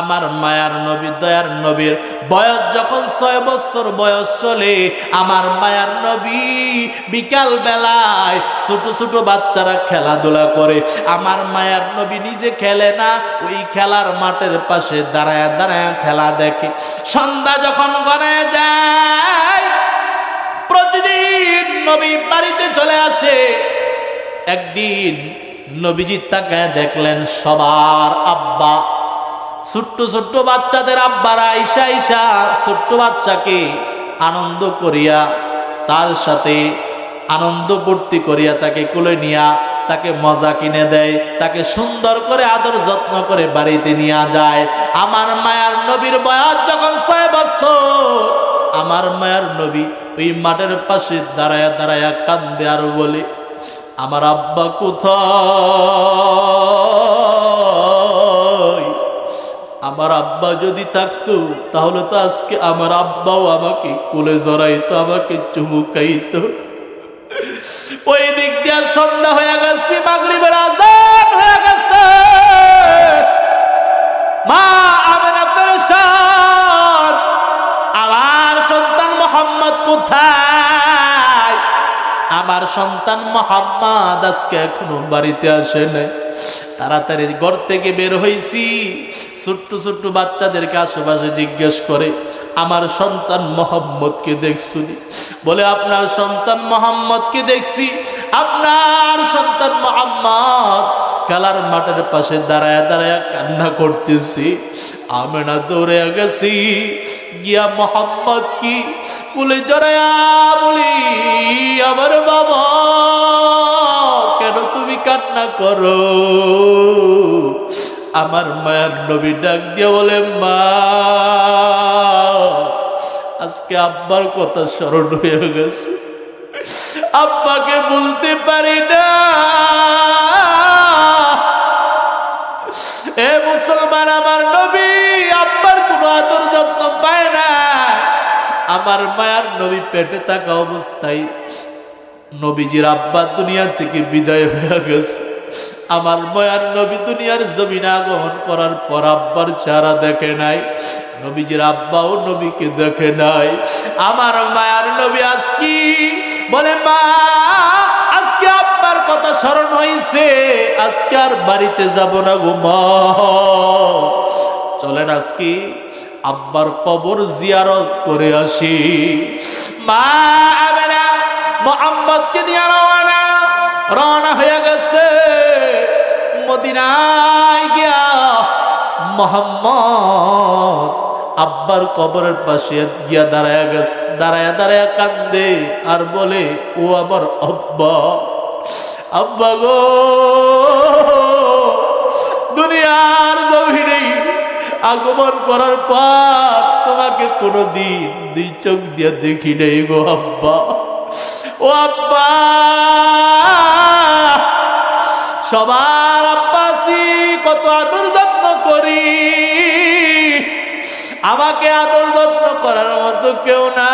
আমার মায়ার নবী, দয়ার নবীর বয়স যখন ছয় বছর বয়স চলে, আমার মায়ার নবী বিকাল বেলায় ছোট ছোট বাচ্চারা খেলাধুলা করে। আমার মায়ার নবী নিজে খেলে না, ওই খেলার মাঠের পাশে দাঁড়ায় দাঁড়ায় খেলা দেখে। সন্ধ্যা যখন গনে যায়, প্রতিদিন নবী বাড়িতে চলে আসে। একদিন নবীজি তাকায় দেখলেন সবার আব্বা ছোট্ট ছোট্ট বাচ্চাদের আব্বারা ঈশা ঈশা, ছোট্ট বাচ্চাকে আনন্দ করিয়া তার সাথে আনন্দ ভর্তি করিয়া তাকে কোলে নিয়া তাকে মজা কিনে দেয়, তাকে সুন্দর করে আদর যত্ন করে বাড়িতে নিয়ে যায়। আমার মায়ার নবীর বয়স যখন ছয় বছর, আমার মায়ার নবী ওই মাঠের পাশে দাঁড়ায়া দাঁড়ায়া কান্দে আর বলে, আমার আব্বা কোথায়? আমার আব্বা যদি থাকতো, তাহলে তো আজকে আমার আব্বাও আমাকে কোলে জড়াইতো, আমাকে চুমুকাইতো ওই দিক দিয়ে সন্ধ্যা হয়ে গেছে, মাগরিবের আজান হয়ে গেছে। মা আমেনা পেরেশান, আমার সন্তান মোহাম্মদ কোথায়? আমার সন্তান মোহাম্মদ আজকে এখনও বাড়িতে আসে নাই। তাড়াতাড়ি ঘর থেকে বের হয়েছি ছোট্ট ছোট্ট বাচ্চাদেরকে আশেপাশে জিজ্ঞেস করে, আমার সন্তান মোহাম্মদকে দেখছুনি বলে, আপনার সন্তান মোহাম্মদকে দেখছি। আপনার সন্তান মোহাম্মদ খেলার মাঠের পাশে দাঁড়ায় দাঁড়ায় কান্না করতেছি। আমি না দৌড়ে গেছি। গিয়া মোহাম্মদ কি? কুলে জড়ায়া বলি, আমার বাবা। কান্না করো। আমার মায়ের নবী ডাক দিয়ে বলে, মা, আজকে আব্বার কথা স্মরণ হয়ে গেছে। আব্বাকে বলতে পারি না। এ মুসলমান, আমার নবী আব্বার কোনো আদর যত্ন পায় না। আমার মায়ার নবী পেটে থাকা অবস্থায় নবীজির আব্বা দুনিয়া থেকে বিদায় হয়ে গেছে। আমার মায়ার নবী দুনিয়ার জমিন আগমন করার পর আব্বার চেহারা দেখে নাই, নবীজির আব্বাও নবীকে দেখে নাই। আমার মায়ার নবী আজকি বলে, মা, আজকে আব্বার কথা স্মরণ হয়েছে আজকে আর বাড়িতে যাব না গো মা। চলেন আজকে আব্বার কবর জিয়ারত করে আসি। মা, আমেনা মোহাম্মদকে নিয়ে রওনা। রওনা হয়ে গেছে মদিনায় গিয়া মোহাম্মদ আব্বার কবরের পাশে গিয়া দাঁড়ায় গেছে, দাঁড়ায় দাঁড়ায় কান্দে আর বলে, ও আমার আব্বা আব্বা গো, দুনিয়ার জমিনে আগমন করার পর তোমাকে কোনো দিন দুই চোখ দিয়ে দেখি নেই গো আব্বা। ও আব্বা। সবার আব্বাসি কত আদর যত্ন করি। আমাকে আদর যত্ন করার মতো কেউ না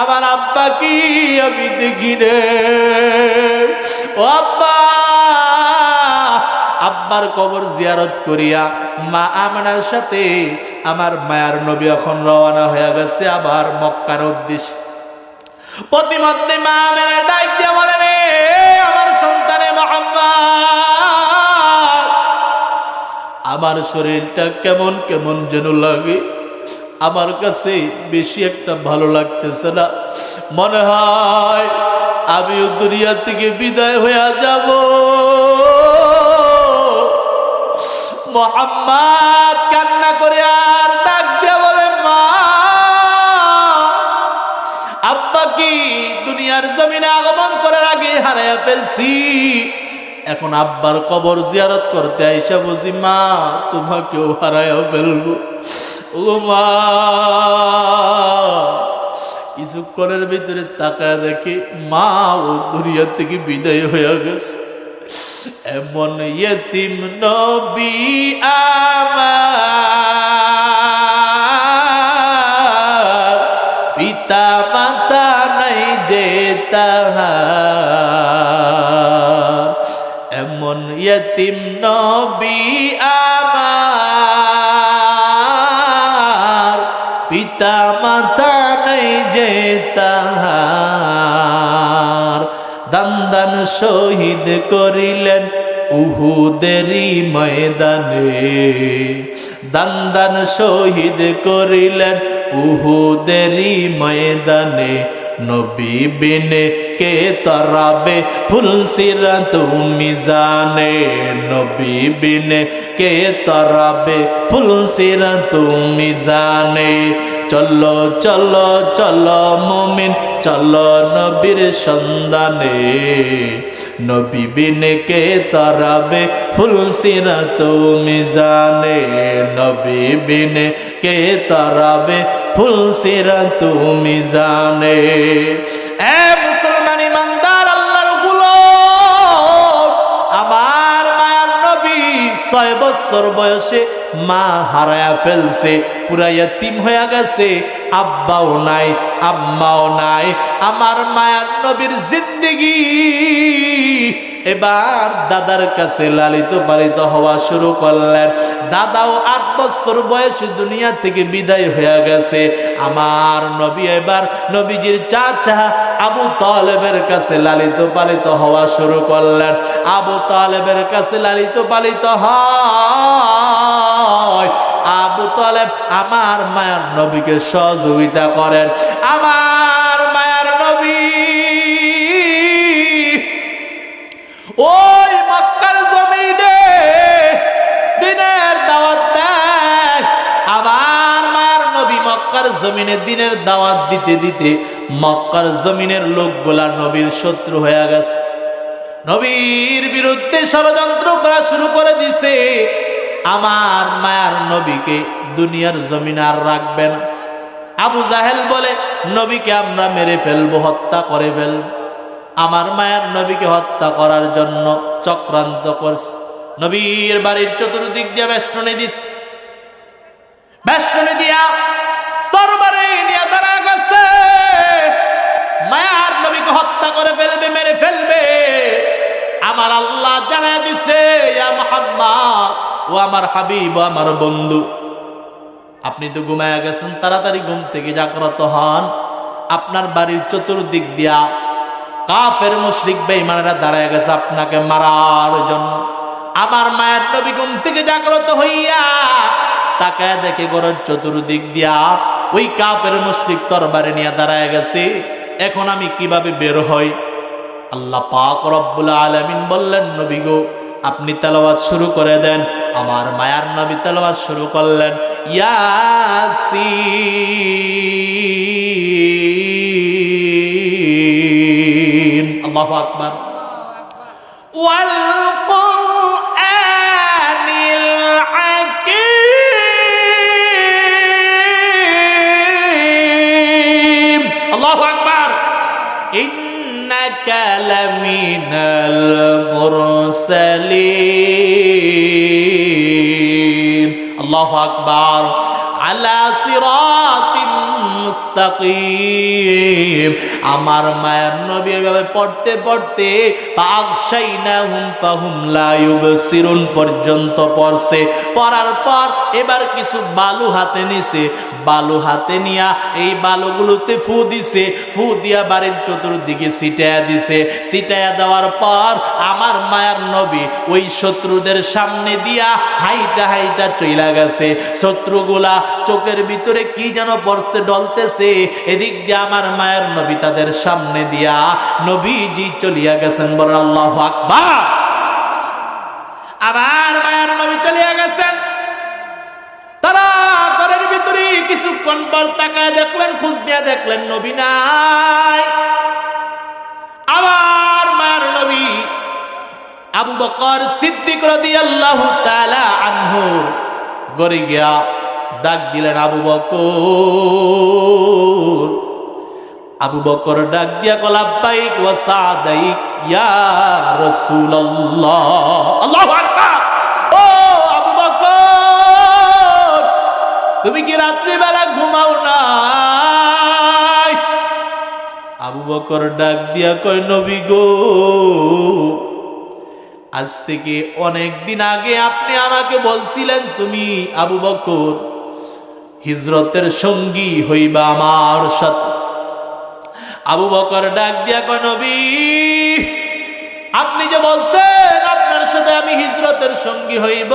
আমার আব্বা কি আমি দেখি রে ও আব্বা। আব্বার কবর জিয়ারত করিয়া মা আমনার সাথে আমার মায়ার নবী এখন রওনা হয়ে গেছে আবার মক্কার উদ্দেশ্যে। প্রতিমধ্যে মা মেরে ডাক বলে, রে আমার সন্তানে মোহাম্মদ, আমার শরীরটা কেমন কেমন যেন লাগে। আমার কাছে বেশি একটা ভালো লাগতেছে না। মনে হয় আমিও দুনিয়া থেকে বিদায় হয়ে যাব। মোহাম্মদ কান্না করে আর ডাক দিয়ে বলে, মা, আব্বা কি দুনিয়ার জমিনে আগমন করার আগে হারাইয়া ফেলছি? এখন আব্বার কবর জিয়ারত করতে আইসা বুঝি, মা, তোমাকেও হারাইয়া ফেলব। ও মা, কিছুক্ষণের ভিতরে তাকায় দেখি, মা, ও দুনিয়া থেকে বিদায় হয়ে গেছে। এমন ইয়তিম নবী আমার। পিতা মাতা নাই যে তাহার। এমন ইয়তিম নবী আমার। পিতা মাতা নাই যে তাহার। দান দান সহি শহীদ করিলেন উহুদেরি ময়দানে। দান দান শহীদ করিলেন উহুদেরি ময়দানে। নবী বিনে কে তরাবে ফুলসিরা তুমি জানে। নবী বিনে কে তরাবে ফুলসিরা তুমি জানে। চলো চলো চলো মুমিন, চলো নবীর সন্ধানে। নবী বিনকে তারাবে ফুলসিরা তুমি জানে নবী বিনে কে তারাবে ফুলসিরা তুমি জানে ছয় বছর বয়সে মা হারায়া ফেলছে পুরা ইয়াতিম হয়ে গেছে। আব্বাও নাই, আম্মাও নাই, আমার মায়ার নবীর জিন্দিগি। এবার দাদার কাছে লালিত পালিত হওয়া শুরু করলেন। দাদাও আট বছর বয়সে দুনিয়া থেকে বিদায় হয়ে গেছে। আমার নবী এবার নবীজির চাচা আবু তালেবের কাছে লালিত পালিত হওয়া শুরু করলেন। আবু তালেবের কাছে লালিত পালিত হয়। আবু তালেব আমার মায়ার নবীকে সহযোগিতা করেন। আমার ওই মক্কার জমিনে দিনের দাওয়াত দেয়। আবার মায়ের নবী মক্কার জমিনে দিনের দাওয়াত দিতে দিতে মক্কার জমিনের লোকগুলা নবীর শত্রু হয়ে গেছে। নবীর বিরুদ্ধে ষড়যন্ত্র করা শুরু করে দিছে। আমার মায়ার নবীকে দুনিয়ার জমিন আর রাখবে না। আবু জাহেল বলে, নবীকে আমরা মেরে ফেলব, হত্যা করে ফেলব। আমার মায়ের নবীকে হত্যা করার জন্য চক্রান্ত করছে। নবীর বাড়ির চতুর্দিক দিয়ে বেষ্টনী দিস। বেষ্টনী দিয়া তরবারে নিয়ে দাঁড়া গেছে। মায়ার নবীকে হত্যা করে ফেলবে, মেরে ফেলবে। আমার আল্লাহ জানা দিছে ও আমার হাবিব আমার বন্ধু, আপনি তো ঘুমায়া গেছেন, তাড়াতাড়ি ঘুম থেকে জাগ্রত হন। আপনার বাড়ির চতুর্দিক দিয়া কাফের মুশরিক বেঈমানেরা দাঁড়ায় গেছে আপনাকে মারার জন্য। আমার মায়ের নবী ঘুম থেকে জাগ্রত হইয়া তাকে দেখে ঘরের চতুর্দিক দিয়া ওই কাফের মুশরিক তরবারে নিয়ে দাঁড়ায় গেছে। এখন আমি কীভাবে বের হই? আল্লাহ পাক রব্বুল আলামিন বললেন, নবী গো, আপনি তেলাওয়াত শুরু করে দেন। আমার মায়ার নবী তেলাওয়াত শুরু করলেন, ইয়াসিন। আল্লাহু আকবার ওয়াল কুরআনিল হাকীম আল্লাহু আকবার ইন্নাকা মুস্তাকিম। আমার মায়ের নবী এভাবে পড়তে পড়তে পাকশাইনাহুম ফাহুম লা ইউবসিরুন পর্যন্ত পড়ছে। পড়ার পর এবার কিছু বালু হাতে নিছে। বালু হাতে নিয়া এই বালুগুলোতে ফু দিছে। ফু দিয়া বাড়ির চতুর্দিকে ছিটায়া দিছে। ছিটায়া দেওয়ার পর আমার মায়ার নবী ওই শত্রুদের সামনে দিয়া হাইটা হাইটা চইলা গেছে। শত্রুগুলা চোখের ভিতরে কি যেন পড়ছে ডলতেছে এদিক দিয়ে আমার মায়ের নবী তাদের সামনে দিয়া নবীজি চলিয়া গেছেন বলেন, আল্লাহ আকবার। আবার মায়ের নবী চলিয়া গেছেন। কিছুক্ষণ পর তাকায় দেখলেন, খুঁজ দিয়া দেখলেন নবী নাই। আবার আবু বকর সিদ্দিক রাদিয়াল্লাহু তাআলা আনহুর গড়ে গিয়া ডাক দিলেন আবু বকর। আবু বকর ডাক দিয়া কলাব্বাইক ওয়া সাদাইক ইয়া রাসূলুল্লাহ। আল্লাহু আকবার। ও আবু বকর, তুমি কি রাত্রিবেলা ঘুমাও না আবু বকর ডাক দিয়া কয়, নবী গো, আজ থেকে অনেক দিন আগে আপনি আমাকে বলছিলেন তুমি আবু বকর। হিজরতের সঙ্গী হইবা আমার সাথে। আবু বকর ডাক দিয়া নবী, আপনি যে বলছেন আপনার সাথে আমি হিজরতের সঙ্গী হইব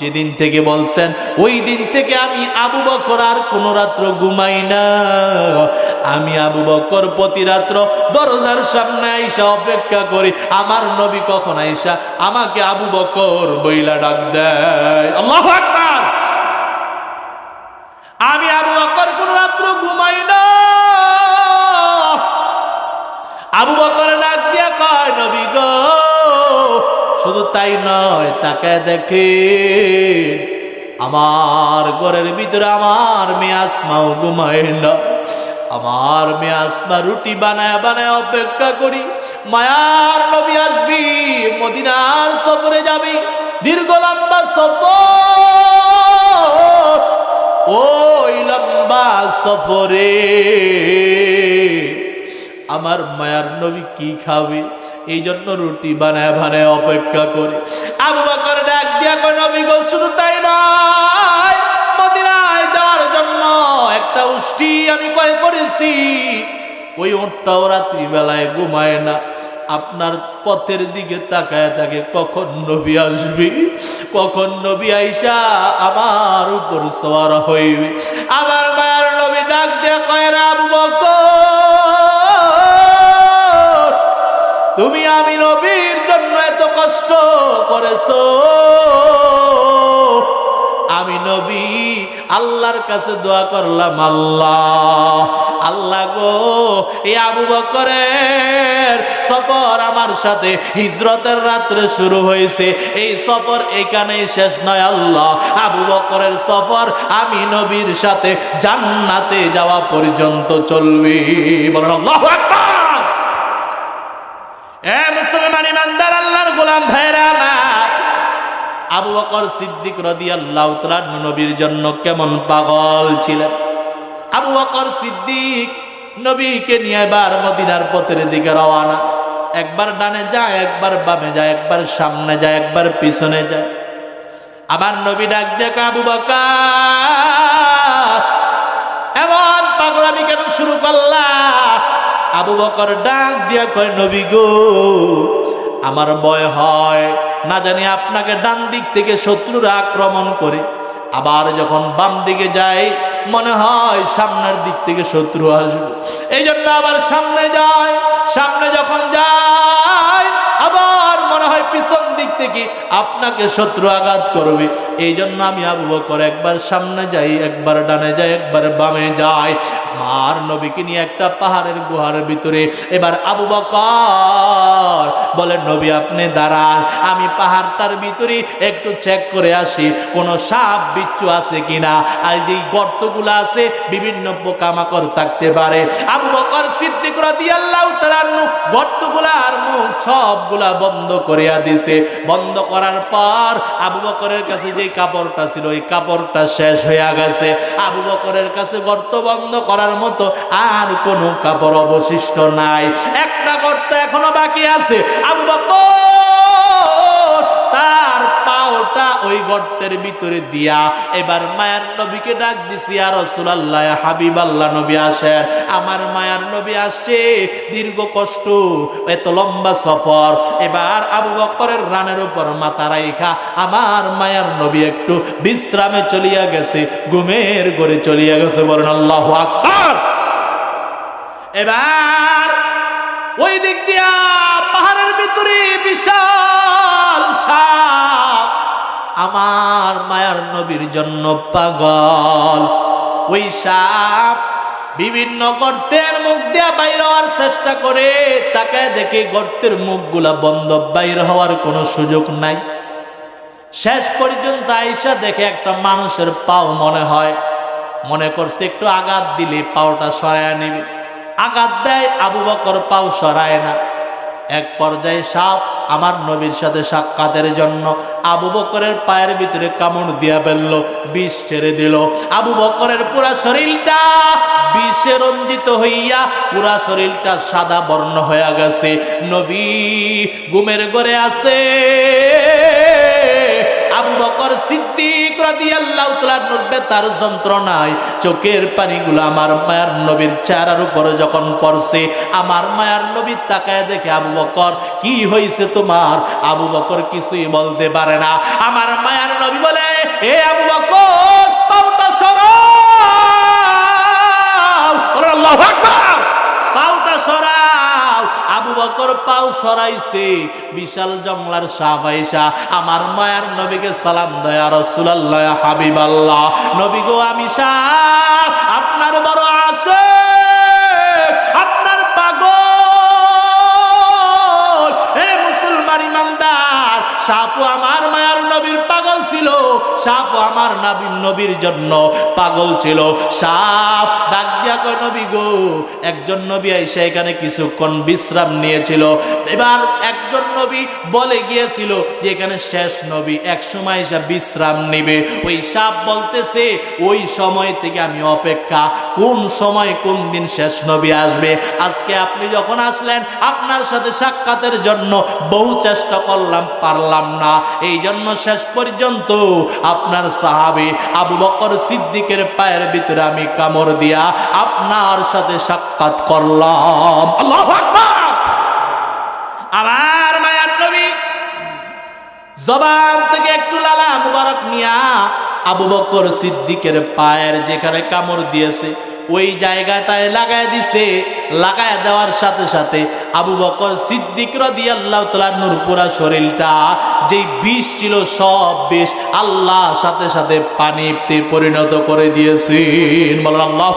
যেদিন থেকে বলছেন, ওই দিন থেকে আমি আবু বকর আর কোন রাত্র ঘুমাই না। আমি আবু বকর প্রতি রাত্র দরজার সামনে আইসা অপেক্ষা করি, আমার নবী কখন আইসা আমাকে আবু বকর বইলা ডাক দেয়। আল্লাহ শুধু তাই নয়, তাকে দেখে আমার ঘরের ভিতরে আমার মেয়ে আসমাও ঘুমায় না। আমার মেয়ে আসমা রুটি বানায় বানায় অপেক্ষা করি। মায়ার নবী আসবি, মদিনার সফরে যাবি, দীর্ঘ লম্বা সফর, ওই লম্বা সফরে। আমার মায়ার নবী কি খাবে? এই জন্য রুটি বানায় বানায় অপেক্ষা করে। আবু বকর ডাক দিয়া কয়, নবী গো, শুধু তাই নয়, মদিনায় যাওয়ার জন্য একটা উষ্টি আমি কয় করেছি। ওই ওটটাও রাত্রিবেলায় ঘুমায় না। আপনার পথের দিকে তাকায় থাকে, কখন নবী আসবি? কখন নবী আইসা আমার উপর সওয়ার হইবে? আমার মায়ের নবী ডাক দিয়ে কয়, রে আবু বকর কষ্ট করেছ। আমি নবী, আল্লাহর কাছে দোয়া করলাম, আল্লাহ আল্লাহ গো এই আবু বকরের সফর আমার সাথে হিজরতের রাত্রে শুরু হয়েছে। এই সফর এখানেই শেষ নয়, আল্লাহ, আবু বকরের সফর আমি নবীর সাথে জান্নাতে যাওয়া পর্যন্ত চলবে। বলেন আল্লাহু আকবার। এ মুসলমান ইমানদার, আল্লাহর গোলাম ভাইরা আমার। আবু বকর সিদ্দিক রাদিয়াল্লাহু তাআলা নবীর জন্য কেমন পাগল ছিলেন। আবু বকর সিদ্দিক নবীকে নিয়ে এবার মদিনার পথের দিকে রওয়ানা একবার ডানে যায়, একবার বামে যায়, একবার সামনে যায়, একবার পিছনে যায়। আবার নবী ডাক দেখো আবু বকর, এমন পাগলামি কেন শুরু করলা? আবু বকর ডাক দিয়া কয়, নবী গো, আমার ভয় হয়। না জানি আপনাকে ডান দিক থেকে শত্রুরা আক্রমণ করে। আবার যখন বাম দিকে যায়, মনে হয় সামনের দিক থেকে শত্রু আসবে। এই জন্য আবার সামনে যায়। সামনে যখন যায় পিছন দিক থেকে আপনাকে শত্রু আঘাত করবে। এই জন্য আমি আবু বকর একবার সামনে যাই, একবার ডানে যাই, একবার বামে যাই। মার নবীকে নিয়ে একটা পাহাড়ের গুহার ভিতরে। এবার আবু বকর বলে নবী আপনি দাঁড়ান, আমি পাহাড়টার ভিতরে একটু চেক করে আসি, কোনো সাপ, বিচ্ছু আছে কিনা? আর যেই গর্তগুলো আছে, বিভিন্ন পোকামাকড় থাকতে পারে। আবু বকর সিদ্দিক রাদিয়াল্লাহু তাআলা গর্তগুলার মুখ সবগুলা বন্ধ করিয়া দিছে। বন্ধ করার পর আবু বকরের কাছে যে কাপড়টা ছিল, ওই কাপড়টা শেষ হইয়া গেছে। আবু বকরের কাছে গর্ত বন্ধ করার মতো আর কোনো কাপড় অবশিষ্ট নাই। একটা গর্ত এখনও বাকি আছে। মায়ার নবী দীর্ঘ কষ্ট, এত লম্বা সফর। এবার আবু বকরের রানের উপর মাথা রাইখা আমার মায়ার নবী একটু বিশ্রামে চলিয়া গেছে, ঘুমের ঘরে চলিয়া গেছে, বলেন আল্লাহ এবার ওই দিক দিয়া পাহাড়ের ভিতরে বিশাল সাপ। আমার মায়ার নবীর জন্য পাগল। ওই সাপ বিভিন্ন গর্তের মুখ দিয়া বাইর হওয়ার চেষ্টা করে, তাকে দেখে গর্তের মুখগুলা বন্ধ বাইর হওয়ার কোনো সুযোগ নাই। শেষ পর্যন্ত আইসা দেখে একটা মানুষের পাও মনে হয়। মনে করছে একটু আঘাত দিলে পাওটা সরায় নেবে। আঘাত দেয়, আবু বকর পাও সরায় না। এক পর্যায়ে সাপ আমার নবীর সাথে সাক্ষাতের জন্য আবু বকরের পায়ের ভিতরে কামড় দিয়া ফেলল, বিষ ছেড়ে দিল। আবু বকরের পুরা শরীরটা বিষে রঞ্জিত হইয়া পুরা শরীরটা সাদা বর্ণ হয়ে গেছে। নবী, ঘুমের ঘরে আছে। বকর সিদ্দিক রাদিয়াল্লাহু তাআলার বেতার যন্ত্রণায় চোখের পানিগুলো আমার মায়ার নবীর চেহারার উপরে যখন পড়ছে, আমার মায়ার নবীর তাকায় দেখে আবু বকর, কি হয়েছে তোমার? আবু বকর কিছুই বলতে পারে না। আমার মায়ার নবী বলে, এ আবু বকর পাও সরাইছে। বিশাল জংলার সাহবাইসা আমার মায়ার নবীকে সালাম দয়া রসুলাল্লাহ হাবিবাল্লাহ। নবী গো, আমি সাপ, আপনার বড় আসে আপনার পাগল। হে মুসলমান ইমানদার সাপু আমার মায়ার ছিল, সাপ আমার নাবির নবীর জন্য পাগল ছিল। সাপ ডাক দিয়া কয়, নবী গো, একজন নবী এসে এখানে কিছুক্ষণ বিশ্রাম নিয়েছিল। এবার একজন নবী বলে গিয়েছিল যে এখানে শেষ নবী, এক সময় এসে বিশ্রাম নিবে। ওই সাপ বলতেছে, ওই সময় থেকে আমি অপেক্ষা, কোন সময় কোন দিন শেষ নবী আসবে? আজকে আপনি যখন আসলেন, আপনার সাথে সাক্ষাতের জন্য বহু চেষ্টা করলাম, পারলাম না। এই জন্য শেষ পর্যন্ত আপনার সাহাবি আবু বকর সিদ্দিকের পায়ের ভিতরে আমি কামড় দিয়া আপনার সাথে সাক্ষাৎ করলাম। আল্লাহ আকবার! নবী জবান থেকে একটু লালা মুবারক নিয়া আবু বকর সিদ্দিকের পায়ের যেখানে কামড় দিয়েছে, ওই জায়গাটায় লাগায় দিছে। লাগায় দেওয়ার সাথে সাথে আবু বকর সিদ্দিক রদি আল্লাহ তালা নূরপুরা শরীরটা যেই বিষ ছিল সব বিষ আল্লাহ সাথে সাথে পানিতে পরিণত করে দিয়েছেন। বলেন আল্লাহ